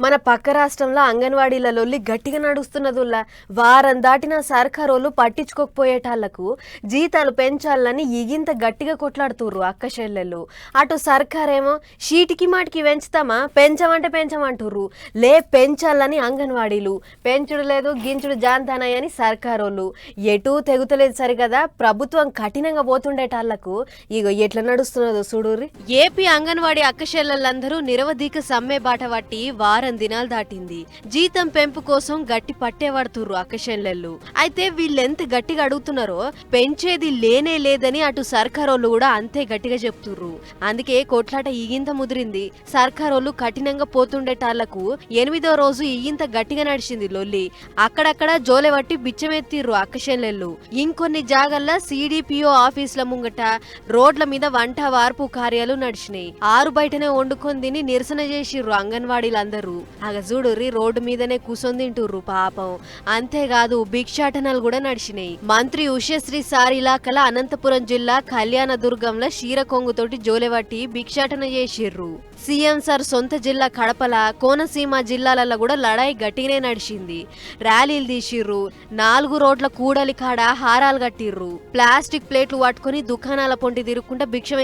మన పక్క రాష్ట్రంలో అంగన్వాడీల లొల్లి గట్టిగా నడుస్తున్నదుల్లా. వారం దాటిన సర్కారోళ్ళు పట్టించుకోకపోయేటాళ్ళకు జీతాలు పెంచాలని ఇగింత గట్టిగా కొట్లాడుతుర్రు అక్క చెల్లెళ్ళు. అటు సర్కారేమో షీటికి మాటికి పెంచుతామా? పెంచమంటే పెంచమంటుర్రు. లే పెంచాలని అంగన్వాడీలు. పెంచుడు లేదు గించుడు జాంతానయ్యని సర్కారోళ్ళు. ఎటూ తెగుతలేదు సరికదా ప్రభుత్వం కఠినంగా పోతుండేటాళ్ళకు. ఇగో ఎట్లా నడుస్తున్నదో చూడుర్రి. ఏపీ అంగన్వాడీ అక్క చెల్లెళ్ళందరూ నిరవధిక సమ్మె బాట పట్టి వారం దినాలు దాటింది. జీతం పెంపు కోసం గట్టి పట్టేవాడుతుర్రు అక్కచెల్లెళ్ళు. అయితే వీళ్ళెంత గట్టిగా అడుగుతున్నారో పెంచేది లేనే లేదని అటు సర్కారోళ్ళు కూడా అంతే గట్టిగా చెప్తుర్రు. అందుకే కొట్లాట ఇగింత ముదిరింది. సర్కారోళ్ళు కఠినంగా పోతుండేటాళ్ళకు ఎనిమిదో రోజు ఇగింత గట్టిగా నడిచింది లొల్లి. అక్కడక్కడ జోలె పట్టి బిచ్చమెత్తిర్రు అక్కచెల్లెళ్ళు. ఇంకొన్ని జాగల్లా సిడిపిఓ ఆఫీసుల ముంగట రోడ్ల మీద వంట వార్పు కార్యాలు నడిచినాయి. ఆరు బయటనే వండుకొని తిని నిరసన చేసిర్రు అంగన్వాడీలందరూ. ఆగ చూడుర్రి రోడ్డు మీదనే కూసొని తింటుర్రు పాపం అంతేకాదు భిక్షాటనలు కూడా నడిచినాయి మంత్రి ఉషశ్రీ సార్ ఇలాకల అనంతపురం జిల్లా కళ్యాణదుర్గంలో క్షీరకొంగుతోటి జోలెవట్టి భిక్షాటన చేసిర్రు సీఎం సార్ సొంత జిల్లా కడపల కోనసీమ జిల్లాలలో కూడా లడాయి గట్టిగానే నడిచింది ర్యాలీలు తీసిర్రు నాలుగు రోడ్ల కూడలి కాడ హారాలు కట్టిర్రు ప్లాస్టిక్ ప్లేట్లు పట్టుకొని దుకాణాల పొంటి తిరుక్కుంటా భిక్షం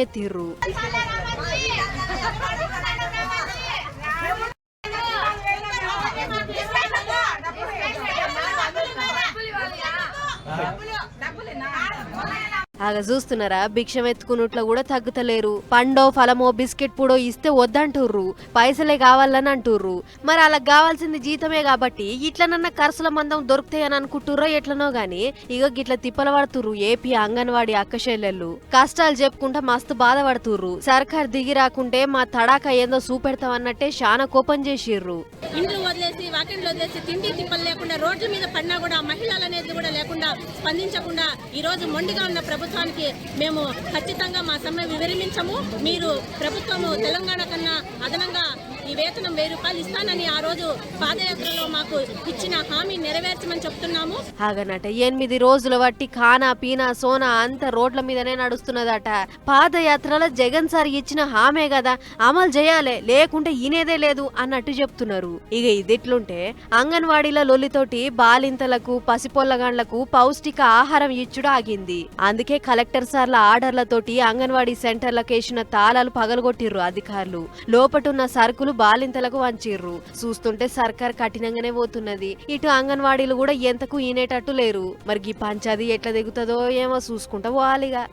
ఆగ చూస్తున్నారా? భిక్షం ఎత్తుకున్నట్లు కూడా తగ్గుతలేరు. పండో ఫలమో బిస్కెట్ పూడో ఇస్తే వద్దంటుర్రు. పైసలే కావాలని అంటుర్రు. మరి అలా కావాల్సింది జీతమే కాబట్టి ఇట్లనన్న ఖర్చుల మందం దొరుకుతాయని అనుకుంటుర్రో ఎట్లనో గాని ఇగో గిట్ల తిప్పల పడుతుర్రు ఏపీ అంగన్వాడి అక్కచెల్లెళ్ళు కష్టాలు చెప్పుకుంటా మస్తు బాధపడుతుర్రు. సర్కార్ దిగి రాకుంటే మా తడాక ఏందో చూపెడతామన్నట్టే చాలా కోపం చేసిర్రు. ఇండ్లు వదిలేసి వాకిండ్లు వదిలేసి తిండి తిప్పలు లేకుండా రోడ్ల మీద పడినా కూడా మహిళలు అనేది కూడా లేకుండా స్పందించకుండా ఈ రోజు మొండిగా ఉన్న ప్రభుత్వానికి మేము ఖచ్చితంగా మా సమ్మె వివరించము మీరు ప్రభుత్వము తెలంగాణ కన్నా అదనంగా ఈ వేతనం వెయ్యి రూపాయలు ఇస్తానని ఆ రోజు పాదయాత్రలో మాకు ఇచ్చిన హామీ నెరవేర్చమని చెప్తున్నాము. ఆగనట ఎనిమిది రోజుల బట్టి ఖానా పీనా సోనా అంత రోడ్ల మీదనే నడుస్తున్నదట. పాదయాత్రలో జగన్ సార్ ఇచ్చిన హామే కదా అమలు చేయాలి లేకుంటే ఇనేదే లేదు అన్నట్టు చెప్తున్నారు. ఇక ఇదిట్లుంటే అంగన్వాడీల లొల్లితోటి బాలింతలకు పసిపొల్లగాండ్లకు పౌష్టిక ఆహారం ఇచ్చుడు ఆగింది. అందుకే కలెక్టర్ సార్ల ఆర్డర్లతోటి అంగన్వాడీ సెంటర్లకేసిన తాళాలు పగలగొట్టిర్రు అధికారులు. లోపటున్న సరుకులు బాలింతలకు వంచిర్రు. చూస్తుంటే సర్కార్ కఠినంగానే పోతున్నది. ఇటు అంగన్వాడీలు కూడా ఎంతకు ఈనేటట్టు లేరు. మరి ఈ పంచాది ఎట్లా దిగుతుందో ఏమో చూసుకుంటా పోవాలిగా.